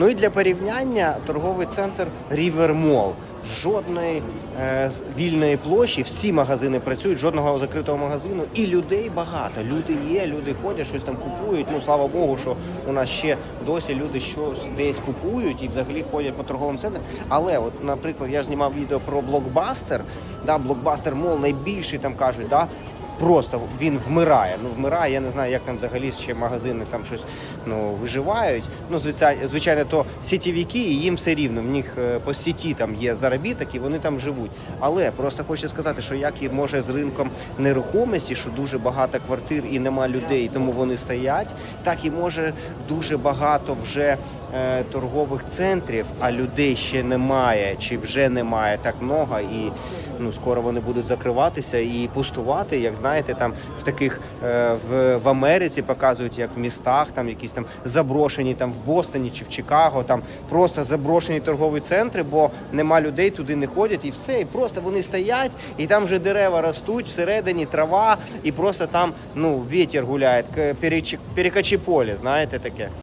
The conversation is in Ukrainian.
Ну і для порівняння торговий центр River Mall. Жодної е, вільної площі, всі магазини працюють, жодного закритого магазину, і людей багато. Люди є, люди ходять, щось там купують. Ну слава Богу, що у нас ще досі люди щось десь купують і взагалі ходять по торговим центрам. Але, от, наприклад, я ж знімав відео про блокбастер. Да, блокбастер мол найбільший там кажуть, да, просто він вмирає. Ну вмирає. Я не знаю, як там взагалі ще магазини там щось ну виживають. Ну звичайно, то сітєвіки, і їм все рівно. В них е, по сіті там є заробіток, і вони там живуть. Але просто хочу сказати, що як і може з ринком нерухомості, що дуже багато квартир і нема людей, тому вони стоять, так і може дуже багато вже. е, Торгових центрів, а людей ще немає, чи вже немає так много, і ну скоро вони будуть закриватися і пустувати. Як знаєте, там в таких е, в, в Америці показують, як в містах там якісь там заброшені, там в Бостоні чи в Чикаго, там просто заброшені торгові центри, бо нема людей, туди не ходять, і все. І просто вони стоять, і там вже дерева ростуть, всередині трава, і просто там ну вітер гуляє, перекачі поле, знаєте таке.